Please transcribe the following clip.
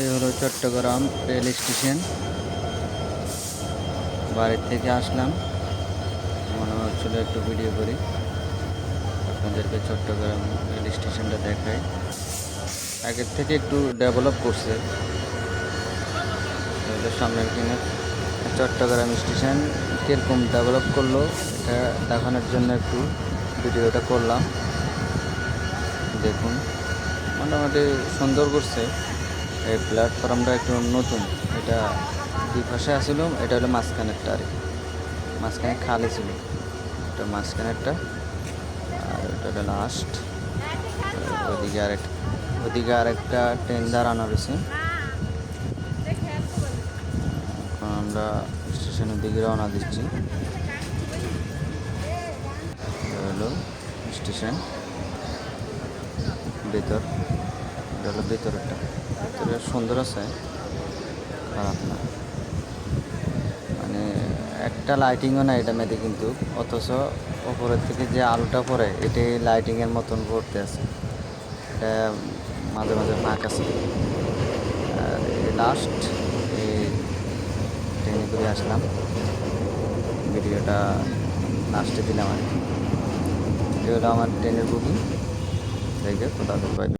এই হলো Chittagong rail station. বাড়ির থেকে আসলাম। মনে হচ্ছিল একটু ভিডিও করি। আপনাদেরকে চট্টগ্রাম রেল স্টেশনটা দেখাই। আগের থেকে একটু ডেভেলপ করছে। সামনের কিনে। চট্টগ্রাম স্টেশন কীরকম ডেভেলপ করল, এটা দেখানোর জন্য একটু ভিডিওটা করলাম। দেখুন, মোটামুটি সুন্দর করছে। এই প্ল্যাটফর্মটা একটু নতুন। এটা দুই পাশে আসছিল এটা হলো মাঝখানেরটা আর কি। মাঝখানে খালি ছিল। এটা মাঝখানেরটা, আর এটা হলো লাস্ট ওদিকে আরেক, ওদিকে আরেকটা ট্রেন দাঁড়ানো রয়েছে এখন আমরা স্টেশনের দিকে রওনা দিচ্ছি। হলো স্টেশন ভেতর, এটা হলো ভেতরেরটা। ভেতরে সুন্দর আছে। খারাপ না মানে একটা লাইটিংও না এটা মেয়েদের কিন্তু, অথচ ওপরের থেকে যে আলোটা পড়ে, এটাই লাইটিংয়ের মতন পড়তে আছে। এটা মাঝে মাঝে ফাঁক আছে। আর লাস্ট এই ট্রেনে করে আসলাম। ভিডিওটা লাস্টে দিলাম আর কি। এটা হলো আমার ট্রেনের বুকিং দেখে কোথাও